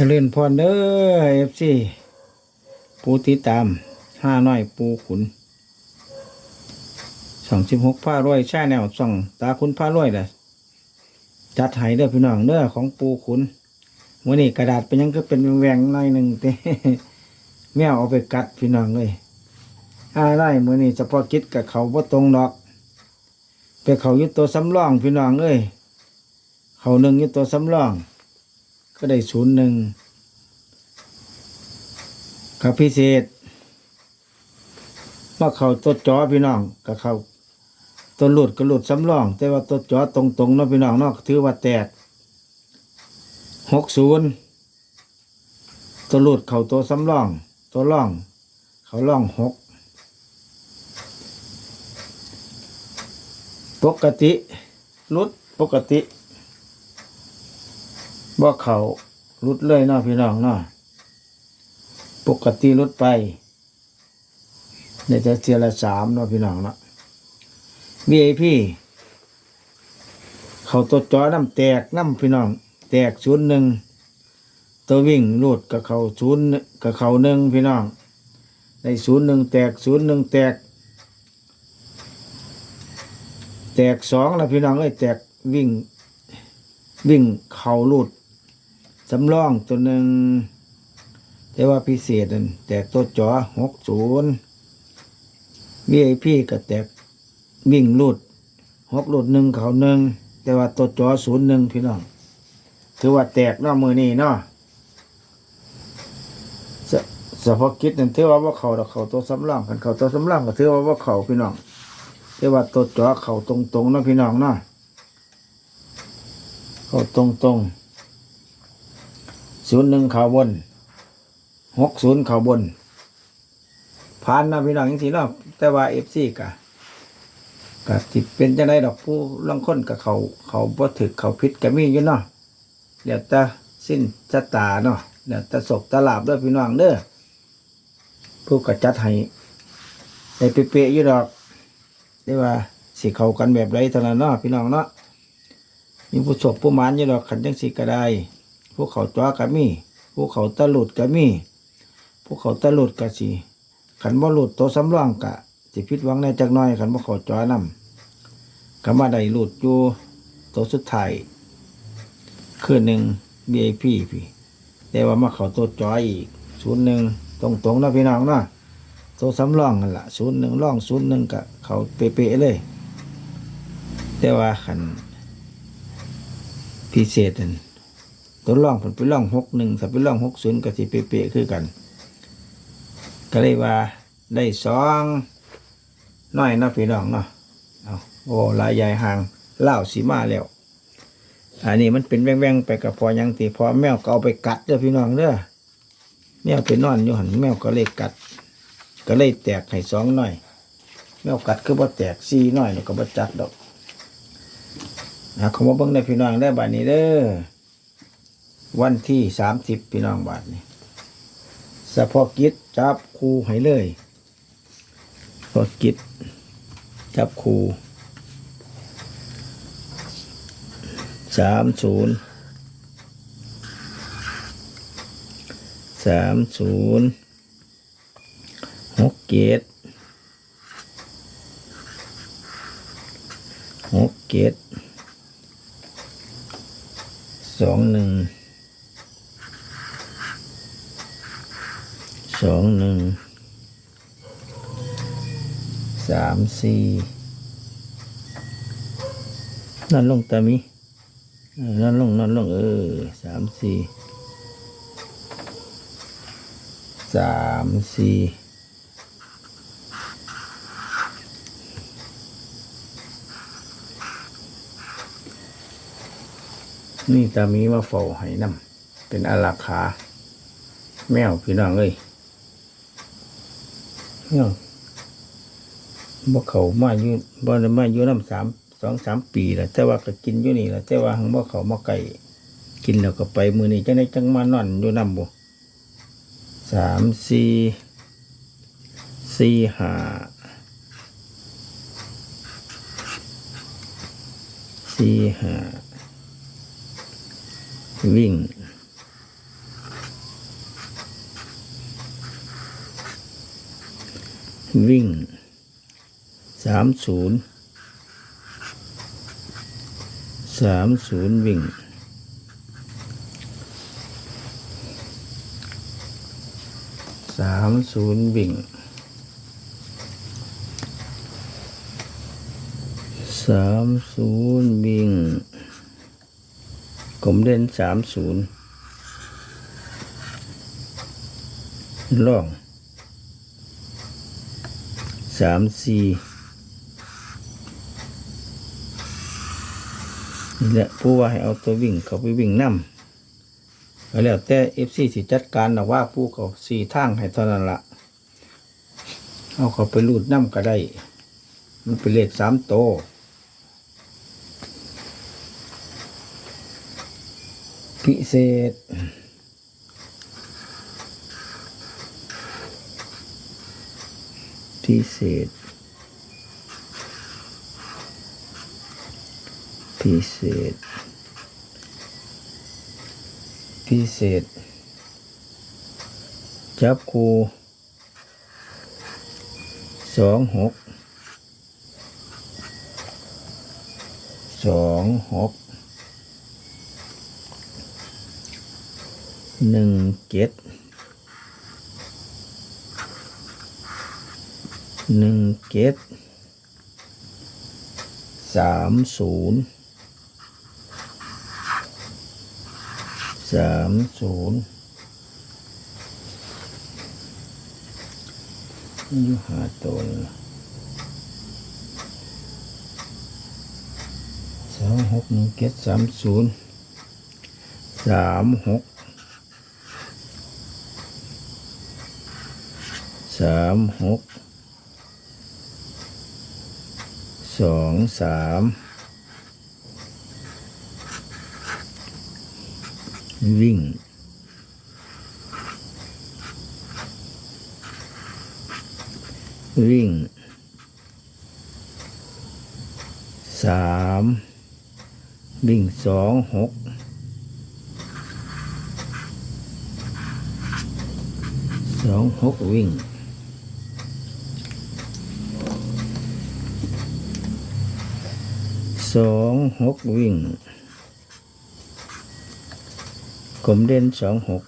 เจริญพรเด้อเอฟซีปูติตามห้าน้อยปูขุนสองสิบหกผ้ารวยใชาแนวส่องตาคุณผ้ารวยแหละจัดให้เด้อพี่น้องเด้อของปูขุนมื่อนี้กระดาษเป็นยังก็เป็นแหวงหน่อยหนึ่งเต้แมวเอาไปกัดพี่น้องเลยห้าไร่มื่อนี้เฉพาะกิจกับเขาบ่ตรงดอก ไปเขาอยุตัวสำรองพี่น้องเอ้ยเขาหนึ่งอยุตัวสำรอง ก็ได้ศูนย์หนึ่งกับพิเศษว่าเขาตัวจอพี่น้องกับเขาตัวหลุดก็หลุดสำรอง แต่ว่าตัวจอตรงๆเนาะพี่น้องเนาะถือว่าแตกหกศูนย์ตัวหลุดเขาตัวสำรอง ตัวร่อง เขาร่องหกปกติลุดปกติ บ่เขารุดเลยเนาะพี่น้องเนาะปกติรุดไปในแต่เทียละสามเนาะพี่น้องเนาะ VIP เขาตัวจอน้ำแตกน้ำพี่น้อง แตกศูนย์หนึ่งตัววิ่งรูดกับเขาศูนย์กับเขาหนึ่งพี่น้องได้ศูนย์หนึ่งแตกศูนย์หนึ่งแตก แตกสองแล้วพี่น้องเอ้ยแตกวิ่งวิ่งเข่ารูด สำรองตัวหนึ่งแต่ว่าพิเศษนั่นแตกตัวจอหกศูนย์ VIP ก็แตกวิ่งรูดหกรูดหนึ่งเขาหนึ่งแต่ว่าตัวจอศูนย์หนึ่งพี่น้องถือว่าแตกเนอกมือนี่เนาะสเฉพาะกิจนั่นถือว่าว่าเขาดอเขาตัวสำรองกันเขาตัวสำรองก็ถือว่าว่าเขาพี่น้องแต่ว่าตัวจอเขาตรงๆเนาะพี่น้องเนาะเขาตรงๆ ศูนย์หนึ่งข่าวบนหกศูนย์ข่าวบนผ่านนะพี่น้องอย่างที่เนาะแต่ว่าเอฟซีกะกะที่เป็นจังไดดอกผู้ลังค้นกับเขาเขาบ่ถึกเขาพิษก็มีอยู่เนาะเดี๋ยวจะสิ้นชะตาเนาะเดี๋ยวจะศกตลาบด้วยพี่น้องเด้อผู้กระจัดให้ได้เป๊ะๆอยู่ดอกได้ว่าสิเข้ากันแบบไรเท่านั้นเนาะพี่น้องเนาะมีผู้ศกผู้มานอยู่ดอกขันจังสีก็ได้ พวกเขาจ้าก็มีพวกเขาตะหลุดก็มีพวกเขาตะหลุดก็สิขันบ่หลุดตัวสำรองกะสิพิดหวังในจักน้อยขันบ่เขาจ้านำก็มาได้หลุดอยู่ตัวสุดท้ายคืนหนึ่ง VIP พี่แต่ว่ามาเขาตัวจ้ออีกศูนย์หนึ่งตรงตรงๆนะพี่น้องเนาะตัวสำรองกันละศูนย์หนึ่งร่องศูนย์หนึ่งกะเขาเป๊ะเลย แต่ว่าขันพิเศษนั่น ตัวร่องผลไปร่องหกหนึ่งถ้าไปร่องหกศูนย์ก็สิเป๊ะๆคือกัน ก็เลยว่าได้สองน้อยนะพี่น้องเนาะเอาโอ้ลายใหญ่ห่างเล่าสีมาแล้ว อันนี้มันเป็นแว่งๆไปกับพอยังตีพอแมวก็เอาไปกัดเด้อพี่น้องเด้อแมวไปนอนอยู่หันแมวก็เลยกัด ก็เลยแตกให้สองหน่อย แมวกัดคือบ่แตกสี่หน่อยแล้วก็บ่จัดดอกนะขามาเบิ่งได้พี่น้องได้อบานี้เด้อ วันที่สามสิบพี่น้องบาทนี่สะพอกิจจับครูให้เลยพอกิจจับครูสามศูนย์สามศูนย์หกเกตหกเกตสองหนึ่ง สองหนึ่งสามสี่นั่นลงตามีนั่นลงนั่นลง เออสามสี่สามสี่นี่ตามีมาเฝ้าให้นำเป็นอาราคา แมวพี่น้องเอ้ย แมวบ่เขามาอยู่บ่ได้มาอยู่น้ำสามสองสามปีแล้วแต่ว่าก็กินอยู่นี่แหละแต่ว่าหังบ่เขามาไก่กินแล้วก็ไปมือนี้จังได้จังมานอนอยู่น้ำบ่สามสี่สี่ห้าสี่ห้าวิ่ง วิ่งสามศูนย์สามศูนย์วิ่งสามศูนย์วิ่งสามศูนย์วิ่งกลมเด่นสามศูนย์ล่อง สามสี่นี่แหละผู้ว่าให้เอาตัววิ่งเขาไปวิ่งนำก็แล้วแต่เอฟซีสิจัดการนะว่าผู้เขาสี่ทางให้เท่านั้นละเอาเขาไปรูดน้ำก็ได้ มันเป็นเลขสามโตพิเศษ พิเศษ พิเศษ พิเศษ จับคูสองหกสองหกหนึ่งเจ็ด หนึ่งเจ็ดสามศูนย์สามศูนย์อยู่หาตนสองหกหนึ่งเจ็ดสามศูนย์สามหกสามหก สองสามวิ่งวิ่งสามวิ่งสองหกสองหกวิ่ง องหกวิ่ง กลมเด่นสองหก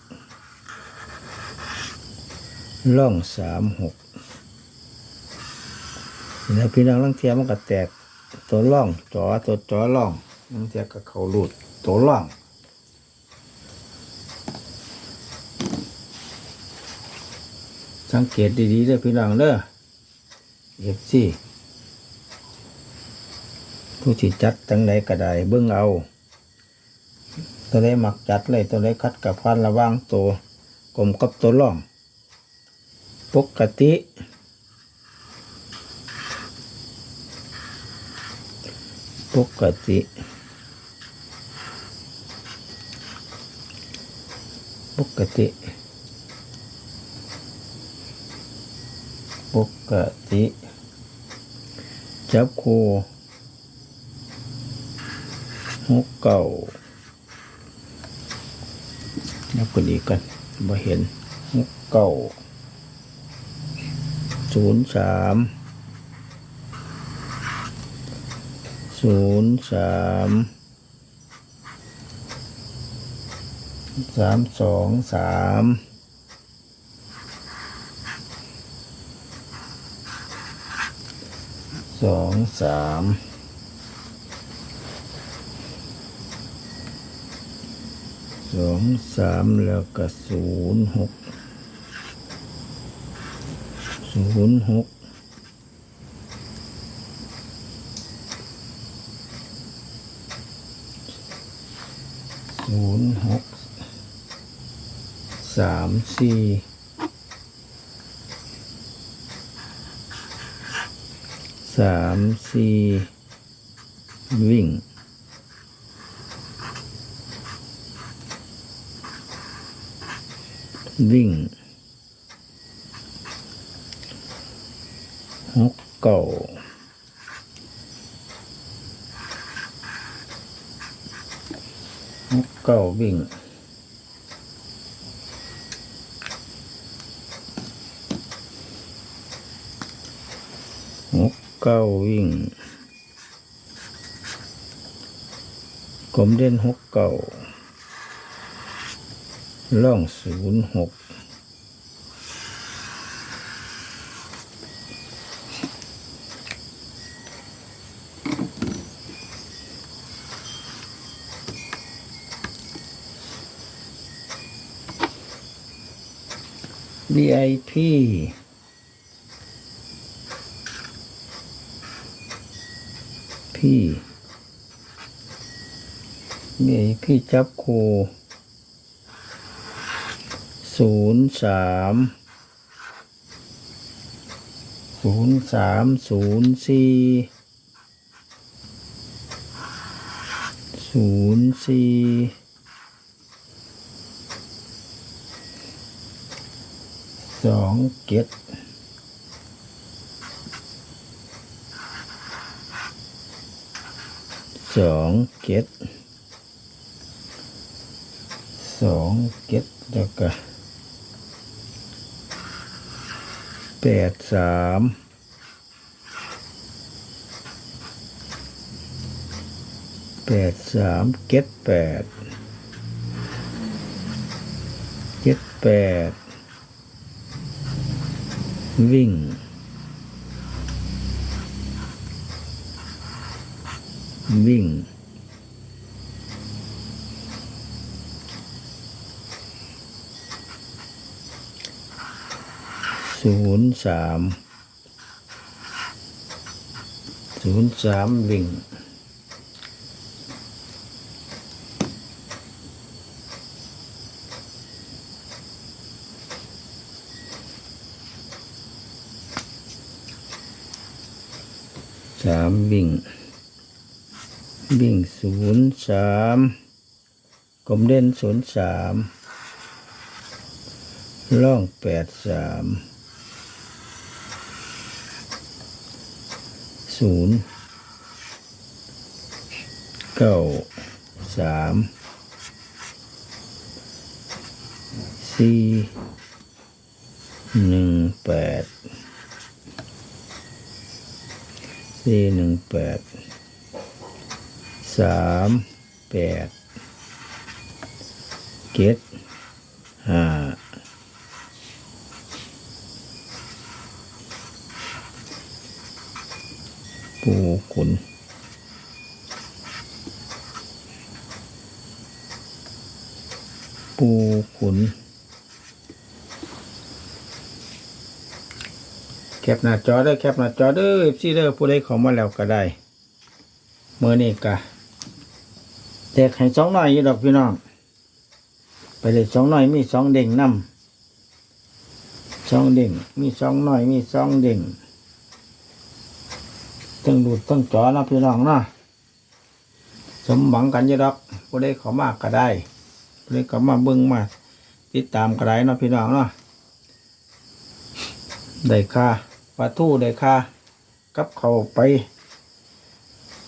ล่องสามหกแล้วพี่น้องลังเทียมันก็แตก ตัวล่องจอตัวจอล่องลังเทียกับเขาหลุดตัวล่องสังเกตดีๆเด้อพี่น้องเด้อเอฟซี ผู้ที่จัดตั้งไหนก็ได้เบิ่งเอา ตัวได้หมักจัดเลยตัวได้คัดกับพันระว่างตัวกลมกับตัวล่อง ปกติ ปกติปกติ ปกติ จับคู หกเก่านับกันอีกกันบ่เห็นหกเก้าศูนย์สามศูนย์สามสามสองสามสองสาม สองสามแล้วก็ศูนย์หกศูนย์หกศูนย์หกสามสี่สามสี่วิ่ง วิ่งหกเก่าหกเก่าวิ่งหเก้าวิ่งกลมเด่นหกเก้า ล่องศูนย์หก VIP พี่นี่พี่จับครู ศูนย์สามศูนย์สามศูนย์สี่ศูนย์สี่สองเจ็ดสองเจ็ดสองเจ็ดแล้วก็ แปดสามแปดสามเจ็ดแปดเจ็ดแปดวิ่งวิ่ง ศูนย์สามศูนย์สามวิ่งสามวิ่ง วิ่งศูนย์สามกลมเด่นศูนย์สามล่องแปดสาม ศูนย์เก้าสามสี่หนึ่งแปดสี่หนึ่งแปดสามแปดเจ็ดห้า ขนปูขนแคปหน้าจอเด้อแคปหน้าจอเด้อซีเด้อผู้ใดเของมาแล้วก็ได้เมื่อนี้กะแจกให้สองหน่อยอยู่ดอกพี่น้อง ไปเลยสองหน่อยมีสองเด้งนำสองเด้งมีสองหน่อยมีสองเด้ง ตั้งดูดตั้งจอนะพี่น้องนะสมหวังกันยู่ดอกผู้ใดเขอมากก็ได้ผู้ใดเขามาเบิ่งมาติดตามก็ได้นะพี่น้องนะได้ค่าปลาทูได้ค่ากับเขาไป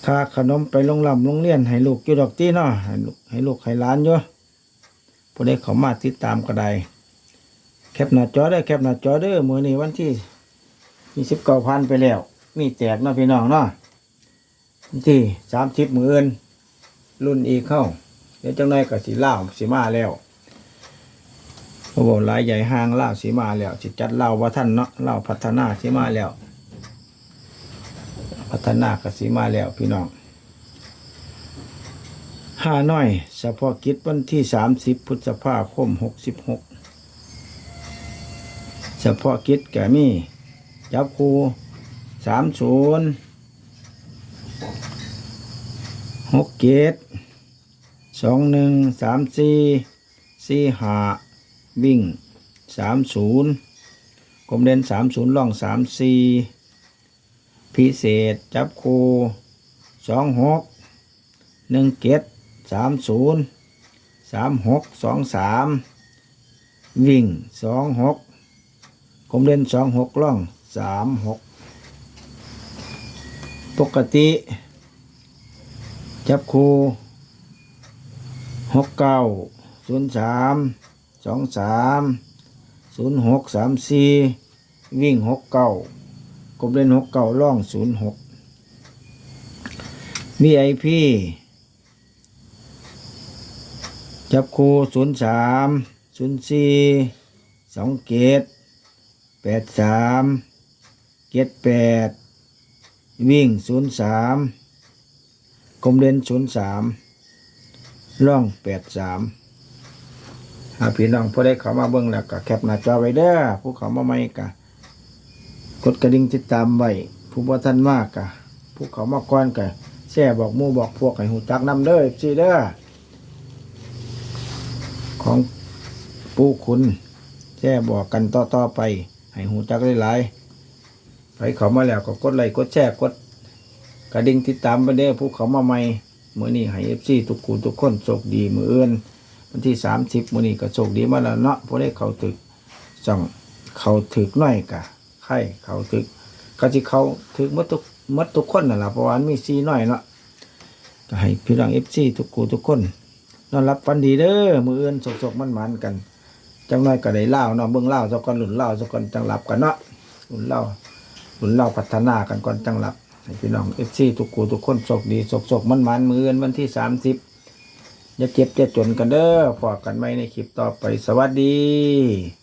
ค่าขนมไปโรงลำโรงเรียนให้ลูกอยู่ดอกตี้เนาะให้ลูกให้ลูกให้ล้านอยู่ผู้ใดเขามาติดตามก็ได้แคปหน้าจอได้แคปหน้าจอเด้อมือนี้วันที่ยี่สิบเก้าพันไปแล้ว มีแตกเนาะพี่น้องเนาะที่สามสิบมืออื่นรุ่นอีเข้าเดี๋ยวจังไรก็สีล่าสีมาแล้วเขาบอกหลายใหญ่ห้างเล่าสีมาแล้วสิตจัดเล่าว่าท่านเนาะเล่าพัฒนาสีมาแล้ว พัฒนากับสีมาแล้วพี่น้องห้าน้อยเฉพาะกิจวันที่สามสิบพฤษภาคมหกสิบหกเฉพาะกิจแก่มีจับครู สามศูนย์หกเกตสองหนึ่งสามสี่สี่หาวิ่งสามศูนย์กลมเด่นสามศูนย์ล่องสามสี่พิเศษจับคูสองหกหนึ่งเกตสามศูนย์สามหกสองสามวิ่งสองหกกลมเด่นสองหกล่องสามหก ปกติ จับคูหกเก้าศูนย์สามสองสามศูนย์หกสามสี่วิ่งหกเก้ากบเล่นหกเก่าล่องศูนย์หกมีไอพีจับคูศูนย์สามศูนย์สี่สองเกตแปดสามเกตแปด วิ่งศูนย์สามกลมเลนศูนย์สามล่องแปดสามหาพี่น้องผู้ได้เขามาเบิ่งแล้วก็แคปหน้าจอไว้เด้อผู้เขามาใหม่ก็กดกระดิ่งติดตามไว้ผู้บ่ทันมากกะผู้เขามาก่อนกะแช่บอกมู่บอกพวกให้หูจักนำเด้อซีเด้อของปู่คุณแช่บอกกันต่อๆไป ให้หูจักหลาย เขามาแล้วก็กดไลค์กดแชร์กดกระดิ่งติดตามไปเด้อผู้เขามาใหม่มื้อนี้ให้ FC ทุกคู่ทุกคนโชคดีมื้ออื่นวันที่30มื้อนี้ก็โชคดีมาแล้วเนาะผู้ได้เขาตึกจ่องเขาถึกน้อยกะไข่เขาถึกก็สิเขาถึกหมดทุกหมดทุกคนนั่นล่ะเพราะว่ามันมีซีน้อยเนาะก็ให้พี่น้อง FC ทุกกูทุกคนนอนรับฟันดีเด้อมืออื่นสกๆมันๆกันจังน้อยก็ได้เล่าเนาะเบิ่งเล่าวซะก่อนหลุนเล่าวซะก่อนจังหลับกันเนาะหลุนเล่า วหลุนเล่าพัฒนากันก่อนจังหลับพี่น้องเอฟซีทุกกูทุกคนโชคดีโศกๆมันๆมืออื่นวันที่สามสิบอย่าเจ็บอย่าจนกันเด้อพอกันไว้ในคลิปต่อไปสวัสดี